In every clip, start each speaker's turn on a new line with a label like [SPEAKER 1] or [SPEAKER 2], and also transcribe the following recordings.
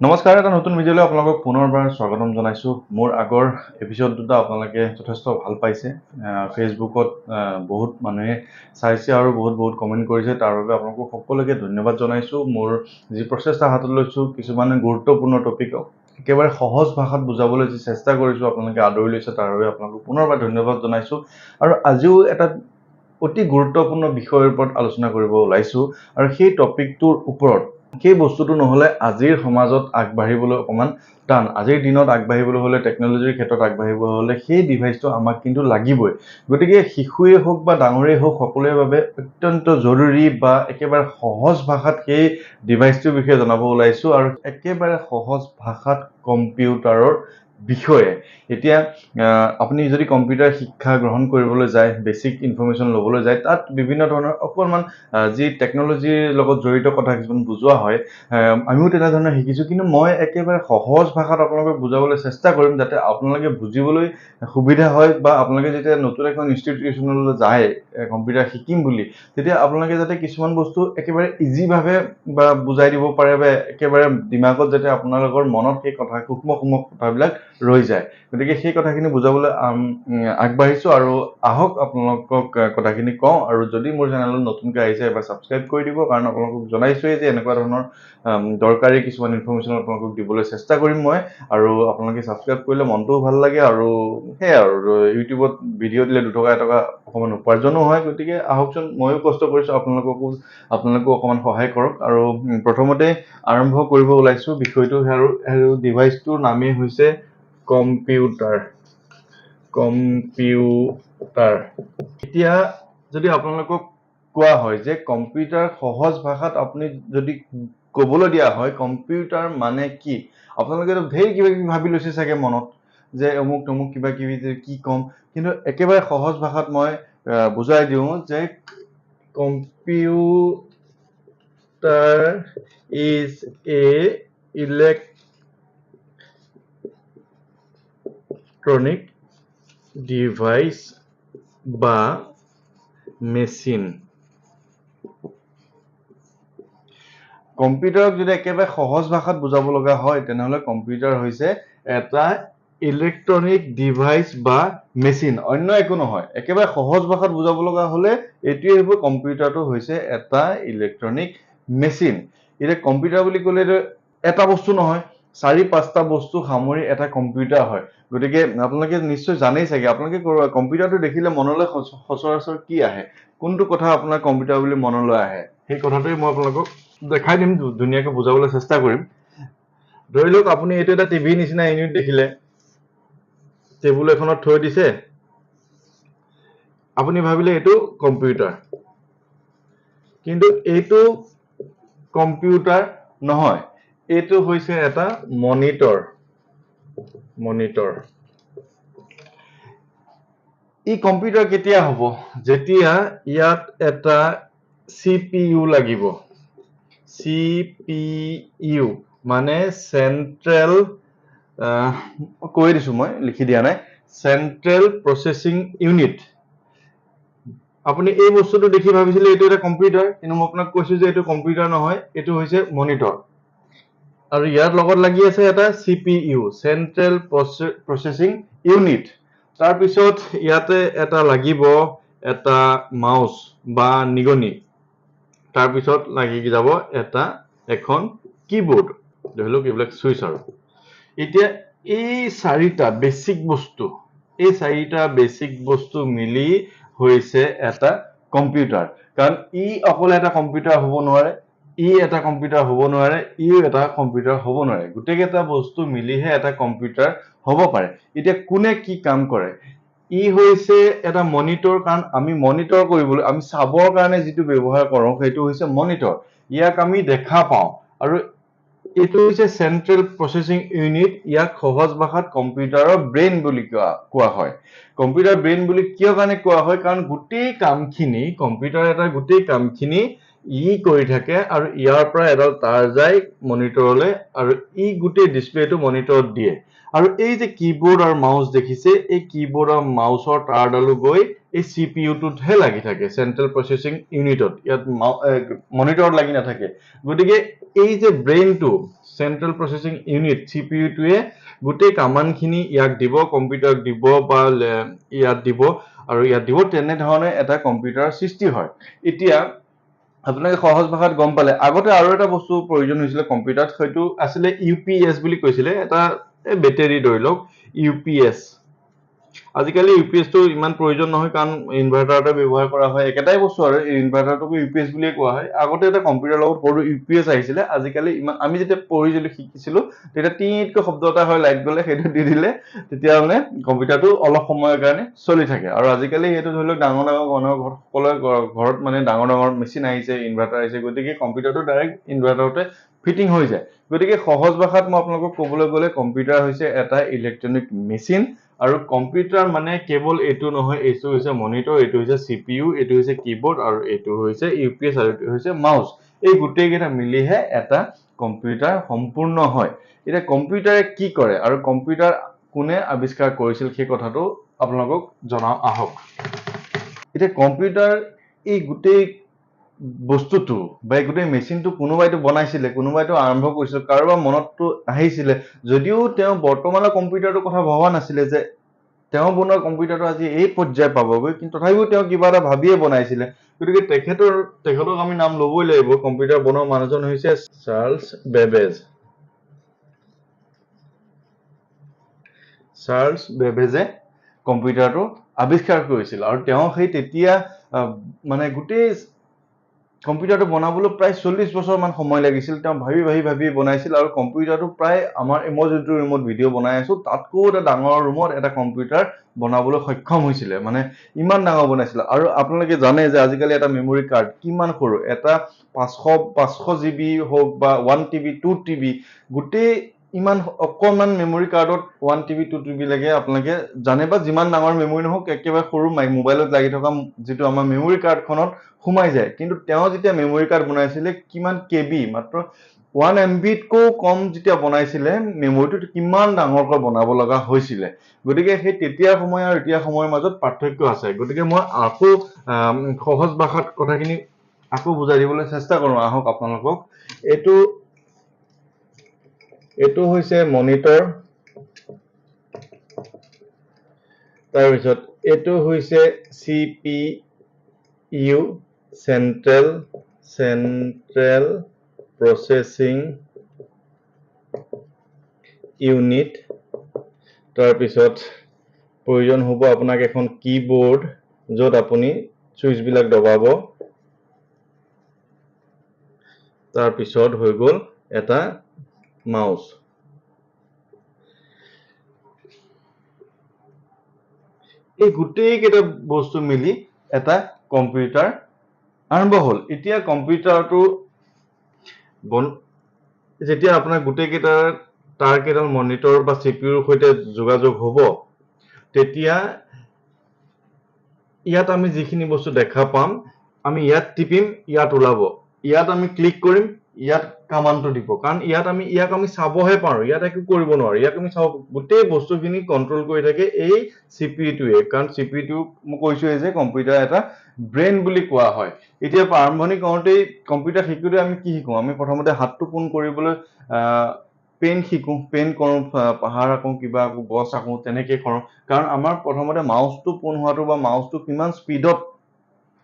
[SPEAKER 1] নমস্কাৰ এটা নতুন ভিডিঅ'লৈ আপোনালোকক পুনৰবাৰ স্বাগতম জনাইছোঁ। মোৰ আগৰ এপিছ'ড দুটা আপোনালোকে যথেষ্ট ভাল পাইছে। ফেচবুকত বহুত মানুহে চাইছে আৰু বহুত বহুত কমেণ্ট কৰিছে। তাৰ বাবে আপোনালোকক সকলোকে ধন্যবাদ জনাইছোঁ। মোৰ যি প্ৰচেষ্টা হাতত লৈছোঁ কিছুমানে গুৰুত্বপূৰ্ণ টপিকক একেবাৰে সহজ ভাষাত বুজাবলৈ যি চেষ্টা কৰিছোঁ আপোনালোকে আদৰি লৈছে তাৰ বাবে আপোনালোকক পুনৰবাৰ ধন্যবাদ জনাইছোঁ। আৰু আজিও এটা অতি গুৰুত্বপূৰ্ণ বিষয়ৰ ওপৰত আলোচনা কৰিব ওলাইছোঁ। আৰু সেই টপিকটোৰ ওপৰত সেই বস্তুটো নহ'লে আজিৰ সমাজত আগবাঢ়িবলৈ অকণমান টান। আজিৰ দিনত আগবাঢ়িবলৈ হ'লে টেকন'লজিৰ ক্ষেত্ৰত আগবাঢ়িবলৈ হ'লে সেই ডিভাইচটো আমাক কিন্তু লাগিবই। গতিকে শিশুৱেই হওক বা ডাঙৰেই হওক সকলোৰে বাবে অত্যন্ত জৰুৰী বা একেবাৰে সহজ ভাষাত সেই ডিভাইচটোৰ বিষয়ে জনাব ওলাইছোঁ। আৰু একেবাৰে সহজ ভাষাত কম্পিউটাৰৰ বিষয়ে। এতিয়া আপুনি যদি কম্পিউটাৰ শিক্ষা গ্ৰহণ কৰিবলৈ যায় বেছিক ইনফৰ্মেশ্যন ল'বলৈ যায়, তাত বিভিন্ন ধৰণৰ অকণমান যি টেকন'লজিৰ লগত জড়িত কথা কিছুমান বুজোৱা হয় আমিও তেনেধৰণে শিকিছোঁ। কিন্তু মই একেবাৰে সহজ ভাষাত আপোনালোকক বুজাবলৈ চেষ্টা কৰিম যাতে আপোনালোকে বুজিবলৈ সুবিধা হয় বা আপোনালোকে যেতিয়া নতুন এখন ইনষ্টিটিউশ্যনলৈ যায় কম্পিউটাৰ শিকিম বুলি। তেতিয়া আপোনালোকে যাতে কিছুমান বস্তু একেবাৰে ইজিভাৱে বা বুজাই দিব পাৰে বা একেবাৰে দিমাগত যাতে আপোনালোকৰ মনত সেই কথা সূক্ষ্ম সূক্ষ্ম কথাবিলাক ৰৈ যায়। গতিকে সেই কথাখিনি বুজাবলৈ আগবাঢ়িছোঁ আৰু আহক আপোনালোকক কথাখিনি কওঁ আৰু যদি মোৰ চেনেলত নতুনকৈ আহিছে এবাৰ ছাবস্ক্ৰাইব কৰি দিব কাৰণ আপোনালোকক জনাইছোৱেই যে এনেকুৱা ধৰণৰ দৰকাৰী কিছুমান ইনফৰ্মেশ্যন আপোনালোকক দিবলৈ চেষ্টা কৰিম মই আৰু আপোনালোকে ছাবস্ক্ৰাইব কৰিলে মনটোও ভাল লাগে আৰু সেয়াই আৰু ইউটিউবত ভিডিঅ' দিলে দুটকা এটকা অকণমান উপাৰ্জনো হয়। গতিকে আহকচোন ময়ো কষ্ট কৰিছোঁ আপোনালোককো আপোনালোকেও অকণমান সহায় কৰক। আৰু প্ৰথমতে আৰম্ভ কৰিব ওলাইছোঁ বিষয়টো আৰু ডিভাইচটোৰ নামেই হৈছে কম্পিউটাৰ। কম্পিউটাৰ। এতিয়া যদি আপোনালোকক কোৱা হয় যে কম্পিউটাৰ সহজ ভাষাত আপুনি যদি ক'বলৈ দিয়া হয় কম্পিউটাৰ মানে কি? আপোনালোকেতো ঢেৰ কিবা কিবি ভাবি লৈছে চাগে মনত। যে অমুক তমুক কিবা কিবি কি ক'ম। কিন্তু একেবাৰে সহজ ভাষাত মই বুজাই দিওঁ যে computer is a electronic device বা মেচিন। কম্পিউটাৰক যদি একেবাৰে সহজ ভাষাত বুজাব লগা হয় তেনেহ'লে কম্পিউটাৰ হৈছে এটা ইলেক্ট্ৰনিক ডিভাইচ বা মেচিন অন্য একো নহয়। একেবাৰে সহজ ভাষাত বুজাব লগা হ'লে এইটোৱে হ'ব কম্পিউটাৰটো হৈছে এটা ইলেক্ট্ৰনিক মেচিন এতিয়া কম্পিউটাৰ বুলি ক'লেতো এটা বস্তু নহয়, চাৰি, পাঁচটা বস্তু সামৰি এটা কম্পিউটাৰ হয়। গতিকে আপোনালোকে নিশ্চয় জানেই চাগে, আপোনালোকে কম্পিউটাৰটো দেখিলে মনলৈ সচ- সচৰাচৰ কি আহে? কোনটো কথা আপোনাৰ কম্পিউটাৰ বুলি মনলৈ আহে? সেই কথাটোৱে মই আপোনালোকক দেখাই দিম ধুনীয়াকৈ বুজাবলৈ চেষ্টা কৰিম। ধৰি লওক, আপুনি এইটো এটা টিভিৰ নিচিনা ইউনিট দেখিলে। টেবুল এখনত থৈ দিছে। আপুনি ভাবিলে এইটো কম্পিউটাৰ। কিন্তু এইটো কম্পিউটাৰ নহয়। এইটো হৈছে এটা মনিটৰ। মনিটৰ। ই কম্পিউটাৰ কেতিয়া হ'ব? যেতিয়া ইয়াত এটা চি পি ইউ লাগিব। চি পি ইউ মানে চেন্ট্ৰেল কৈ দিছো মই লিখি দিয়া নাই। চেন্ট্ৰেল প্ৰচেছিং ইউনিট আপুনি এই বস্তুটো দেখি ভাবিছিলে এইটো এটা কম্পিউটাৰ কিন্তু মই আপোনাক কৈছো যে এইটো কম্পিউটাৰ নহয় এইটো হৈছে মনিটৰ আৰু ইয়াৰ লগত লাগি আছে এটা C P U central processing unit তাৰপিছত ইয়াতে এটা লাগিব এটা মাউচ বা নিগনি। তাৰপিছত লাগি যাব এটা এখন কীবৰ্ড ধৰি লওক এইবিলাক চুইচ আৰু। এতিয়া এই চাৰিটা বেছিক বস্তু, এই চাৰিটা বেছিক বস্তু মিলি হৈছে এটা কম্পিউটাৰ কাৰণ ই অকলে এটা কম্পিউটাৰ হ'ব নোৱাৰে, ই এটা কম্পিউটাৰ হ'ব নোৱাৰে, ইও এটা কম্পিউটাৰ হ'ব নোৱাৰে। গোটেইকেইটা বস্তু মিলিহে এটা কম্পিউটাৰ হ'ব পাৰে। এতিয়া কোনে কি কাম কৰে? ই হৈছে এটা মনিটৰ কাৰণ আমি মনিটৰ কৰিবলৈ, আমি চাবৰ কাৰণে যিটো ব্যৱহাৰ কৰোঁ, সেইটো হৈছে মনিটৰ ইয়াক আমি দেখা পাওঁ। আৰু এইটো হৈছে চেন্ট্ৰেল প্ৰচেছিং ইউনিট ইয়াক সহজ ভাষাত কম্পিউটাৰৰ ব্ৰেইন বুলি কোৱা কোৱা হয়। কম্পিউটাৰ ব্ৰেইন বুলি কিয় কাৰণে কোৱা হয়? কাৰণ গোটেই কামখিনি কম্পিউটাৰ এটাৰ গোটেই কামখিনি ই কৰি থাকে আৰু ইয়াৰ পৰা এডাল তাঁৰ যায় মনিটৰলৈ আৰু ই গোটেই ডিচপ্লেটো মনিটৰত দিয়ে। আৰু এই যে কীবৰ্ড আৰু মাউচ দেখিছে, এই কীবৰ্ড আৰু মাউচৰ তাঁৰডালো গৈ এই চি পি ইউটোতহে লাগি থাকে চেন্ট্ৰেল প্ৰচেছিং ইউনিটত ইয়াত মনিটৰত লাগি নাথাকে। গতিকে এই যে ব্ৰেইনটো central processing unit C P ইউটোৱে গোটেই কামাণ্ডখিনি ইয়াক দিব কম্পিউটাৰক দিব বা ইয়াত দিব আৰু ইয়াত দিব, তেনেধৰণে এটা কম্পিউটাৰ সৃষ্টি হয়। এতিয়া, আপোনালোকে সহজ ভাষাত গম পালে, আগতে আৰু এটা বস্তু প্ৰয়োজন হৈছিলে কম্পিউটাৰত সেইটো আছিলে ইউ পি এছ বুলি কৈছিলে, এটা বেটেৰী ধৰি লওক ইউ পি এছ আজিকালি ইউ পি এছটো ইমান প্ৰয়োজন নহয় কাৰণ ইনভাৰ্টাৰতে ব্যৱহাৰ কৰা হয়। একেটাই বস্তু আৰু ইনভাৰ্টাৰটোকো ইউ পি এছ বুলিয়ে কোৱা হয়। আগতে এটা কম্পিউটাৰৰ লগত সৰু ইউ পি এছ আহিছিলে আজিকালি ইমান আমি যেতিয়া পঢ়িছিলো শিকিছিলো তেতিয়া টিতকৈ শব্দ এটা হয় লাইট গ'লে সেইটো দি দিলে তেতিয়া মানে কম্পিউটাৰটো অলপ সময়ৰ কাৰণে চলি থাকে। আৰু আজিকালি সেইটো ধৰি লওক ডাঙৰ ডাঙৰ মানুহৰ ঘৰত সকলোৰে ঘৰ- ঘৰত মানে ডাঙৰ ডাঙৰ মেচিন আহিছে ইনভাৰ্টাৰ আহিছে গতিকে কম্পিউটাৰটো ডাইৰেক্ট ইনভাৰ্টাৰতে ফিটিং হৈ যায়। গতিকে সহজ ভাষাত মই আপোনালোকক ক'বলৈ গ'লে কম্পিউটাৰ হৈছে এটা ইলেক্ট্ৰনিক মেচিন আৰু কম্পিউটাৰ মানে কেৱল এইটো নহয় এইটো হৈছে মনিটৰ এইটো হৈছে চি পি ইউ এইটো হৈছে কীবৰ্ড আৰু এইটো হৈছে ইউ পি এছ আৰু এইটো হৈছে মাউচ। এই গোটেইকেইটা মিলিহে এটা কম্পিউটাৰ সম্পূৰ্ণ হয়। এতিয়া কম্পিউটাৰে কি কৰে আৰু কম্পিউটাৰ কোনে আৱিষ্কাৰ কৰিছিল সেই কথাটো আপোনালোকক জনাওঁ আহক। এতিয়া কম্পিউটাৰ এই গোটেই বস্তুটো বা গোটেই মেচিনটো কোনোবাইতো বনাইছিলে কোনোবাইতো আৰম্ভ কৰিছিল, কাৰোবাৰ মনততো আহিছিলে, যদিও তেওঁ বৰ্তমানৰ কম্পিউটাৰটোৰ কথা ভবা নাছিলে যে তেওঁ বনোৱা কম্পিউটাৰটো আজি এই পৰ্যায় পাবগৈ, কিন্তু তথাপিও তেওঁ কিবা এটা ভাবিয়ে বনাইছিলে। গতিকে তেখেতৰ, তেখেতক আমি নাম ল'বই লাগিব, কম্পিউটাৰ বনোৱা মানুহজন হৈছে চাৰ্লছ বেবেজ। চাৰ্লছ বেবেজে কম্পিউটাৰটো আৱিষ্কাৰ কৰিছিল আৰু তেওঁ সেই তেতিয়া মানে গোটেই কম্পিউটাৰটো বনাবলৈ প্ৰায় চল্লিছ বছৰমান সময় লাগিছিল। তেওঁ ভাবি ভাবি ভাবি বনাইছিল আৰু কম্পিউটাৰটো প্ৰায় আমাৰ মই যোনটো ৰুমত ভিডিঅ' বনাই আছো। তাতকৈও এটা ডাঙৰ ৰুমত এটা কম্পিউটাৰ বনাবলৈ সক্ষম হৈছিলে। মানে ইমান ডাঙৰ বনাইছিলে। আৰু আপোনালোকে জানে যে আজিকালি এটা মেমৰি কাৰ্ড কিমান সৰু? এটা পাঁচশ পাঁচশ জি বি হওক বা one T B two T B গোটেই ইমান অকণমান মেমৰি কাৰ্ডত one T B two T লাগে আপোনালোকে জানে বা যিমান ডাঙৰ মেমৰি নহওক একেবাৰে সৰু মোবাইলত লাগি থকা যিটো আমাৰ মেমৰি কাৰ্ডখনত সোমাই যায়। কিন্তু তেওঁ যেতিয়া মেমৰি কাৰ্ড বনাইছিলে কিমান কে বি মাত্ৰ ওৱান এম বিতকৈও কম যেতিয়া বনাইছিলে মেমৰিটো কিমান ডাঙৰকৈ বনাব লগা হৈছিলে। গতিকে সেই তেতিয়াৰ সময় আৰু এতিয়া সময়ৰ মাজত পাৰ্থক্য আছে। গতিকে মই আকৌ সহজ ভাষাত কথাখিনি আকৌ বুজাই দিবলৈ চেষ্টা কৰোঁ। আহক আপোনালোকক। এইটো এইটো হৈছে মনিটৰ তাৰপিছত এইটো হৈছে C P U central central processing unit তাৰপিছত প্ৰয়োজন হ'ব আপোনাক এখন কীবৰ্ড য'ত আপুনি চুইচবিলাক দবাব। তাৰপিছত হৈ গ'ল এটা মাউচ এই গোটেইকেইটা বস্তু মিলি এটা কম্পিউটাৰ আৰম্ভ হ'ল। এতিয়া কম্পিউটাৰটো বন যেতিয়া আপোনাৰ গোটেইকেইটাৰ তাৰকেইডাল মনিটৰ বা চি পি ইউৰ সৈতে যোগাযোগ হ'ব, তেতিয়া ইয়াত আমি যিখিনি বস্তু দেখা পাম, আমি ইয়াত টিপিম, ইয়াত ওলাব। ইয়াত আমি ক্লিক কৰিম, ইয়াত কামাণ্ডটো দিব। কাৰণ ইয়াত আমি ইয়াক আমি চাবহে পাৰোঁ। ইয়াত একো কৰিব নোৱাৰোঁ। ইয়াক আমি চাব গোটেই বস্তুখিনি কণ্ট্ৰল কৰি থাকে এই চি পি ইউটোৱে কাৰণ চি পি ইউটো মই কৈছোঁৱেই যে কম্পিউটাৰ এটা ব্ৰেইন বুলি কোৱা হয়। এতিয়া আৰম্ভণি কৰোঁতেই কম্পিউটাৰ শিকোঁতে আমি কি শিকোঁ? আমি প্ৰথমতে হাতটো পোন কৰিবলৈ পেন শিকোঁ। পেন কৰোঁ পাহাৰ আঁকো, কিবা গছ আঁকো তেনেকৈ কৰোঁ। কাৰণ আমাৰ প্ৰথমতে মাউচটো পোন হোৱাটো বা মাউচটো কিমান স্পীডত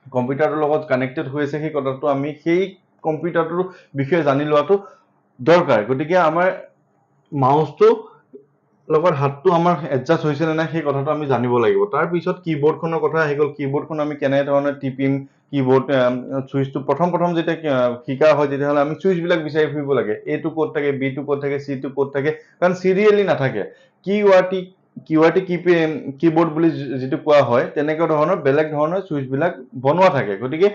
[SPEAKER 1] কম্পিউটাৰটোৰ লগত কানেক্টেড হৈ আছে, সেই কথাটো আমি সেই কম্পিউটাৰটোৰ বিষয়ে জানি লোৱাটো দৰকাৰ। গতিকে আমাৰ মাউচটো লগত হাতটো আমাৰ এডজাষ্ট হৈছে নে নাই সেই কথাটো আমি জানিব লাগিব। তাৰপিছত কীবৰ্ডখনৰ কথা আহি গ'ল। কীবৰ্ডখন আমি কেনেধৰণে টিপিম কীবৰ্ড চুইচটো প্ৰথম প্ৰথম যেতিয়া শিকা হয় তেতিয়াহ'লে আমি চুইচবিলাক বিচাৰি ফুৰিব লাগে। এটো ক'ত থাকে বিটো ক'ত থাকে চিটো ক'ত থাকে। কাৰণ চিৰিয়েলি নাথাকে। Q R T Q R T keyboard বুলি যিটো কোৱা হয়, তেনেকুৱা ধৰণৰ বেলেগ ধৰণৰ চুইচবিলাক বনোৱা থাকে। গতিকে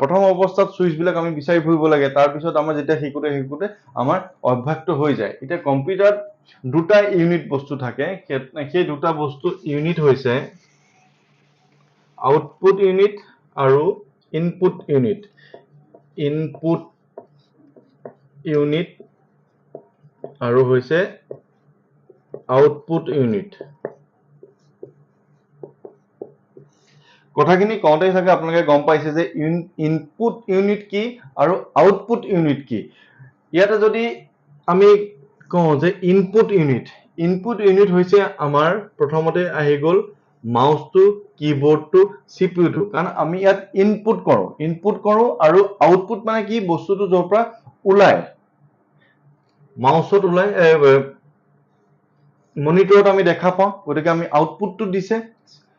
[SPEAKER 1] প্ৰথম অৱস্থাত চুইচবিলাক আমি বিচাৰি ফুৰিব লাগে। তাৰপিছত আমাৰ যেতিয়া শিকোঁতে শিকোঁতে আমাৰ অভ্যাসটো হৈ যায়। এতিয়া কম্পিউটাৰত দুটা ইউনিট বস্তু থাকে। সেই দুটা বস্তু ইউনিট হৈছে আউটপুট ইউনিট আৰু ইনপুট ইউনিট। ইনপুট ইউনিট আৰু হৈছে আউটপুট ইউনিট কথাখিনি কওঁতে চাগে আপোনালোকে গম পাইছে যে ইনপুট ইউনিট কি আৰু আউটপুট ইউনিট কি। ইয়াতে যদি আমি কওঁ যে ইনপুট ইউনিট ইনপুট ইউনিট হৈছে আমাৰ প্ৰথমতে আহি গ'ল মাউচটো কীবৰ্ডটো চিপিইউটো কাৰণ আমি ইয়াত ইনপুট কৰোঁ। ইনপুট কৰোঁ আৰু আউটপুট মানে কি? বস্তুটো য'ৰ পৰা ওলায়। মাউচত ওলাই মনিটৰত আমি দেখা পাওঁ, গতিকে আমি আউটপুটটো দিছে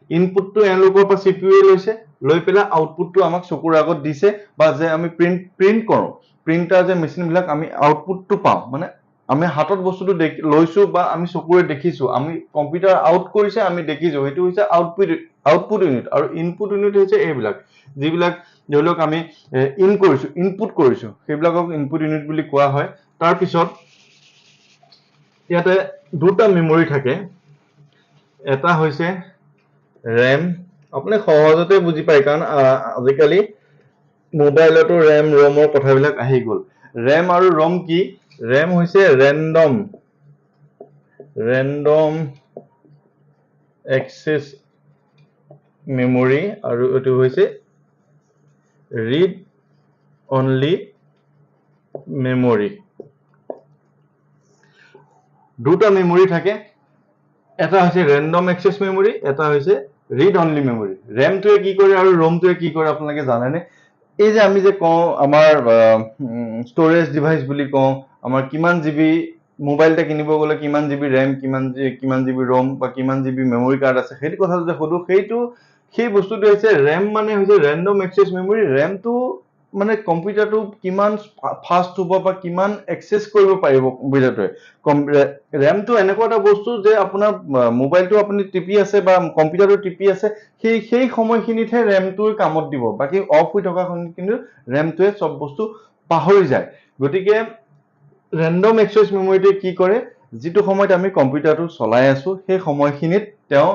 [SPEAKER 1] ইনপুটটো এওঁলোকৰ পৰা চিপিইউৱে লৈছে, লৈ পেলাই আউটপুটটো আমাক চকুৰ আগত দিছে, বা যে আমি প্ৰিণ্ট প্ৰিণ্ট কৰোঁ। প্ৰিণ্টাৰ যে মেচিনবিলাক আমি আউটপুটটো পাওঁ মানে আমি হাতত বস্তুটো দেখি, লৈছো বা আমি চকুৰে দেখিছো, আমি কম্পিউটাৰ আউট কৰিছে, আমি দেখিছো, সেইটো হৈছে আউটপুট আউটপুট ইউনিট আৰু ইনপুট ইউনিট হৈছে এইবিলাক, যিবিলাক ধৰি লওক আমি ইন কৰিছো ইনপুট কৰিছো, সেইবিলাকক ইনপুট ইউনিট বুলি কোৱা হয়। তাৰপিছত ইয়াতে দুটা মেমৰি থাকে। এটা হৈছে ৰেম আপুনি সহজতে বুজি পায় কাৰণ আজিকালি মোবাইলতো ৰেম ৰমৰ কথাবিলাক আহি গ'ল। ৰেম আৰু ৰম কি? ৰেম হৈছে ৰেণ্ডম ৰেণ্ডম এক্সেছ মেমৰি আৰু এইটো হৈছে ৰিড অনলি মেমৰি দুটা মেমৰি থাকে। এটা হৈছে ৰেণ্ডম এক্সেছ মেমৰি এটা হৈছে ৰিড অনলি মেমৰি ৰেমটোৱে কি কৰে আৰু ৰমটোৱে কি কৰে আপোনালোকে জানেনে? এই যে আমি যে কওঁ আমাৰ ষ্ট'ৰেজ ডিভাইচ বুলি কওঁ, আমাৰ কিমান জিবি মোবাইল এটা কিনিব গ'লে কিমান জিবি ৰেম কিমান জি- কিমান জিবি ৰম বা কিমান জিবি মেমৰি কাৰ্ড আছে, সেইটো কথাটো যে সোধো, সেইটো, সেই বস্তুটো হৈছে ৰেম মানে হৈছে ৰেণ্ডম এক্সেছ মেমৰি ৰেমটো মানে কম্পিউটাৰটো কিমান ফাষ্ট হ'ব বা কিমান এক্সেছ কৰিব পাৰিব কম্পিউটাৰটোৱে। ৰেমটো এনেকুৱা এটা বস্তু যে আপোনাৰ মোবাইলটো আপুনি টিপি আছে বা কম্পিউটাৰটো টিপি আছে সেই সেই সময়খিনিতহে ৰেমটোৰ কামত দিব। বাকী অফ হৈ থকা সময়খিনিত ৰেমটোৱে চব বস্তু পাহৰি যায়। গতিকে ৰেণ্ডম এক্সেছ মেমৰিটোৱে কি কৰে যিটো সময়ত আমি কম্পিউটাৰটো চলাই আছো সেই সময়খিনিত তেওঁ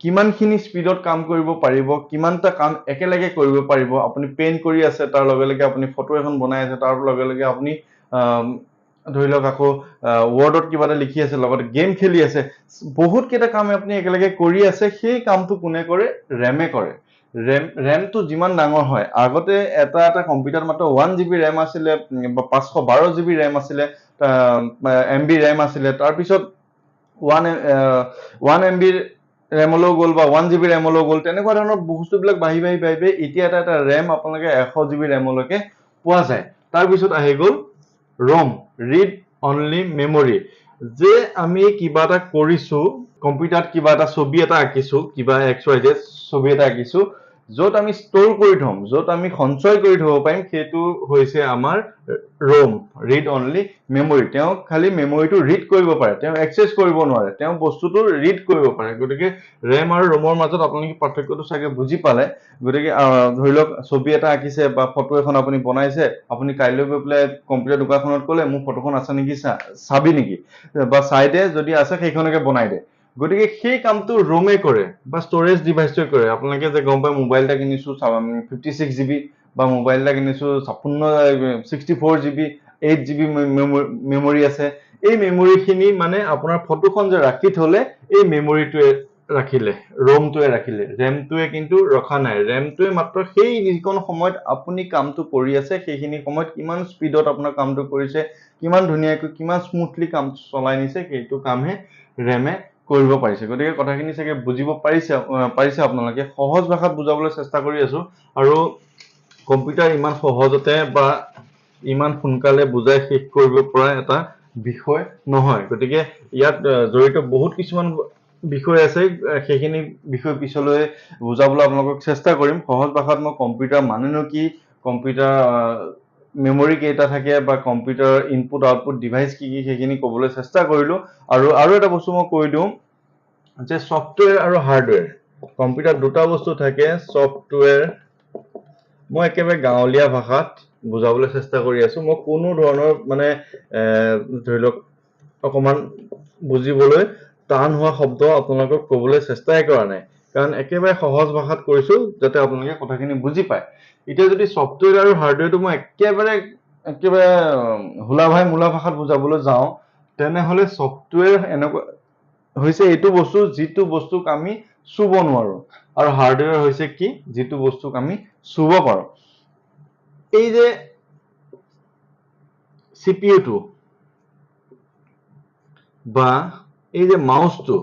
[SPEAKER 1] কিমানখিনি স্পীডত কাম কৰিব পাৰিব কিমানটা কাম একেলগে কৰিব পাৰিব আপুনি পেইণ্ট কৰি আছে তাৰ লগে লগে আপুনি ফটো এখন বনাই আছে তাৰ লগে লগে আপুনি ধৰি লওক আকৌ ৱৰ্ডত কিবা এটা লিখি আছে লগতে গেম খেলি আছে বহুত কেইটা কাম আপুনি একেলগে কৰি আছে সেই কামটো কোনে কৰে ৰেমে কৰে ৰেম ৰেমটো যিমান ডাঙৰ হয় আগতে এটা এটা কম্পিউটাৰ মাত্ৰ ওৱান জিবি ৰেম আছিলে বা পাঁচশ বাৰ জিবি ৰেম আছিলে এম বি ৰেম আছিলে তাৰপিছত ওৱান ওৱান এম বিৰ ৰেমলৈ গ'ল বা ওৱান জিবি ৰেমলৈ গ'ল তেনেকুৱা ধৰণৰ বস্তুবিলাক বাঢ়ি বাঢ়ি বাঢ়ি বাঢ়ি এতিয়া এটা এটা ৰেম আপোনালোকে এশ জিবি ৰেমলৈকে পোৱা যায়। তাৰপিছত আহি গ'ল ৰম ৰিড অনলি মেমৰি যে আমি কিবা এটা কৰিছো কম্পিউটাৰত কিবা এটা ছবি এটা আঁকিছো কিবা এক্স ৱাই জেড ছবি এটা আঁকিছো য'ত আমি ষ্ট'ৰ কৰি থ'ম য'ত আমি সঞ্চয় কৰি থ'ব পাৰিম সেইটো হৈছে আমাৰ ৰোম ৰিড অনলি মেমৰি তেওঁ খালি মেমৰিটো ৰিড কৰিব পাৰে তেওঁ এক্সেছ কৰিব নোৱাৰে তেওঁ বস্তুটো ৰিড কৰিব পাৰে। গতিকে ৰেম আৰু ৰোমৰ মাজত আপোনালোকে পাৰ্থক্যটো চাগে বুজি পালে। গতিকে ধৰি লওক ছবি এটা আঁকিছে বা ফটো এখন আপুনি বনাইছে আপুনি কাইলৈ গৈ পেলাই কম্পিউটাৰ দোকানখনত ক'লে মোৰ ফটোখন আছে নেকি চা চাবি নেকি? বা চাই দে যদি আছে সেইখনকে বনাই দে। গতিকে সেই কামটো ৰোমে কৰে বা ষ্ট'ৰেজ ডিভাইচটোৱে কৰে। আপোনালোকে যে গম পায় মোবাইল এটা কিনিছো ফিফটি ছিক্স জিবি বা মোবাইল এটা কিনিছো, ছাপন্ন sixty four GB eight GB memory আছে। এই মেমৰিখিনি মানে আপোনাৰ ফটোখন যে ৰাখি থলে, এই মেমৰিটোৱে ৰাখিলে ৰোমটোৱে ৰাখিলে। ৰেমটোৱে কিন্তু ৰখা নাই। ৰেমটোৱে মাত্ৰ সেই যিকণ সময়ত আপুনি কামটো কৰি আছে, সেইখিনি সময়ত কিমান স্পীডত আপোনাৰ কামটো কৰিছে, কিমান ধুনীয়াকৈ, কিমান স্মুথলি কাম চলাই নিছে, সেইটো কামহে ৰেমে কৰিব পাৰিছে। গতিকে কথাখিনি চাগে বুজিব পাৰিছে পাৰিছে আপোনালোকে। সহজ ভাষাত বুজাবলৈ চেষ্টা কৰি আছো আৰু কম্পিউটাৰ ইমান সহজতে বা ইমান সোনকালে বুজাই শেষ কৰিব পৰা এটা বিষয় নহয়। গতিকে ইয়াত জড়িত বহুত কিছুমান বিষয় আছে সেইখিনি বিষয় পিছলৈ বুজাবলৈ আপোনালোকক চেষ্টা কৰিম। সহজ ভাষাত মই কম্পিউটাৰ মানেনো কি? কম্পিউটাৰ মেমৰি কেইটা থাকে বা কম্পিউটাৰ ইনপুট আউটপুট ডিভাইচ কি কি সেইখিনি ক'বলৈ চেষ্টা কৰিলো। আৰু আৰু এটা বস্তু মই কৈ দিওঁ যে ছফ্টৱেৰ আৰু হাৰ্ডৱেৰ কম্পিউটাৰ দুটা বস্তু থাকে ছফ্টৱেৰ মই একেবাৰে গাঁৱলীয়া ভাষাত বুজাবলৈ চেষ্টা কৰি আছো। মই কোনো ধৰণৰ মানে ধৰি লওক অকমান বুজিবলৈ টান হোৱা শব্দ আপোনালোকক ক'বলৈ চেষ্টাই কৰা নাই। কাৰণ একেবাৰে সহজ ভাষাত কৈছো যাতে আপোনালোকে কথাখিনি বুজি পায়। এতিয়া যদি ছফ্টৱেৰ আৰু হাৰ্ডৱেৰটো মই একেবাৰে একেবাৰে হোলাভাই মোলা ভাষাত বুজাবলৈ যাওঁ তেনেহ'লে ছফ্টৱেৰ এনেকুৱা হৈছে এইটো বস্তু যিটো বস্তুক আমি চুব নোৱাৰো। আৰু হাৰ্ডৱেৰ হৈছে কি? যিটো বস্তুক আমি চুব পাৰো। এই যে চিপিইউটো বা এই যে মাউচটো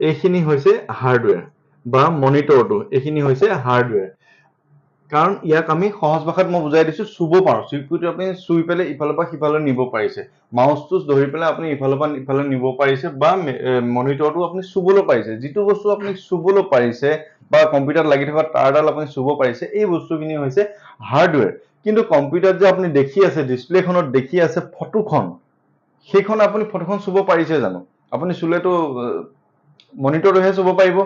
[SPEAKER 1] এইখিনি হৈছে হাৰ্ডৱেৰ বা মনিটৰটো, এইখিনি হৈছে হাৰ্ডৱেৰ কাৰণ ইয়াক আমি সহজ ভাষাত মই বুজাই দিছো, চুব পাৰো। চিৰকুটটো আপুনি চুই পেলাই ইফালৰ পৰা সিফালে নিব পাৰিছে। মাউচটো ধৰি পেলাই আপুনি ইফালৰ পৰা ইফালে নিব পাৰিছে বা মনিটৰটো আপুনি চুবলৈ পাৰিছে। যিটো বস্তু আপুনি চুবলৈ পাৰিছে বা কম্পিউটাৰত লাগি থকা তাঁৰডাল আপুনি চুব পাৰিছে, এই বস্তুখিনি হৈছে হাৰ্ডৱেৰ কিন্তু কম্পিউটাৰত যে আপুনি দেখি আছে ডিছপ্লেখনত দেখি আছে ফটোখন, সেইখন আপুনি ফটোখন চুব পাৰিছে জানো? আপুনি চুলেতো মনিটৰটোহে চুব পাৰিব।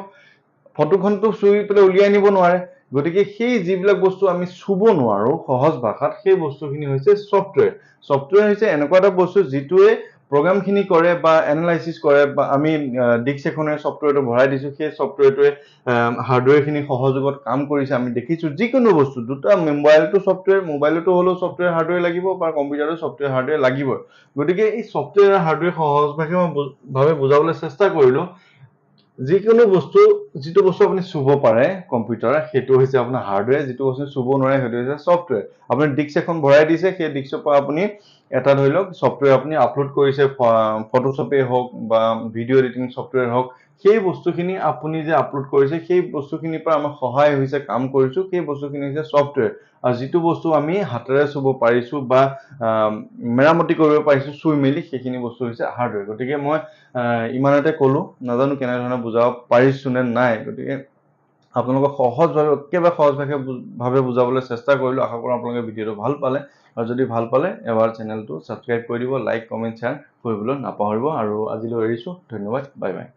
[SPEAKER 1] ফটোখনটো চুই পেলাই উলিয়াই নিব নোৱাৰে। গতিকে সেই যিবিলাক বস্তু আমি চুব নোৱাৰো সহজ ভাষাত, সেই বস্তুখিনি হৈছে ছফ্টৱেৰ ছফ্টৱেৰ হৈছে এনেকুৱা এটা বস্তু যিটোৱে প্ৰগ্ৰামখিনি কৰে বা এনালাইচিছ কৰে বা আমি ডিস্ক এখনে ছফ্টৱেৰটো ভৰাই দিছো। সেই ছফ্টৱেৰটোৱে হাৰ্ডৱেৰখিনি সহযোগত কাম কৰিছে। আমি দেখিছো যিকোনো বস্তু, দুটা মোবাইলটো ছফ্টৱেৰ মোবাইলতো হ'লেও ছফ্টৱেৰ হাৰ্ডৱেৰ লাগিব বা কম্পিউটাৰতো ছফ্টৱেৰ হাৰ্ডৱেৰ লাগিবই। গতিকে এই ছফ্টৱেৰ হাৰ্ডৱেৰ সহজভাৱে মই ভাৱে বুজাবলৈ চেষ্টা কৰিলো। যিকোনো বস্তু যিটো বস্তু আপুনি চুব পাৰে কম্পিউটাৰ সেইটো হৈছে আপোনাৰ হাৰ্ডৱেৰ যিটো বস্তু চুব নোৱাৰে সেইটো হৈছে ছফ্টৱেৰ আপুনি ডিস্ক এখন ভৰাই দিছে সেই ডিস্কৰ পৰা আপুনি এটা ধৰি লওক ছফ্টৱেৰ আপুনি আপলোড কৰিছে ফটোশ্বপেই হওক বা ভিডিঅ' এডিটিং ছফ্টৱেৰ হওক সেই বস্তুখিনি আপুনি যে আপলোড কৰিছে সেই বস্তুখিনিৰ পৰা আমাৰ সহায় হৈছে কাম কৰিছো সেই বস্তুখিনি হৈছে ছফ্টৱেৰ আৰু যিটো বস্তু আমি হাতেৰে চুব পাৰিছো বা মেৰামতি কৰিব পাৰিছো চুই মেলি সেইখিনি বস্তু হৈছে হাৰ্ডৱেৰ গতিকে মই ইমানতে ক'লো। নাজানো কেনেধৰণে বুজাব পাৰিছো নে নাই। গতিকে আপোনালোকক সহজভাৱে, একেবাৰে সহজভাৱে ভাৱে বুজাবলৈ চেষ্টা কৰিলোঁ। আশা কৰোঁ আপোনালোকে ভিডিঅ'টো ভালো পালে। আৰু যদি ভালো পালে, এবাৰ চেনেলটো ছাবস্ক্ৰাইব কৰি দিব, লাইক, কমেণ্ট, শ্বেয়াৰ কৰিবলৈ নাপাহৰিব। আৰু আজিলৈ এৰিছোঁ। ধন্যবাদ। Bye bye.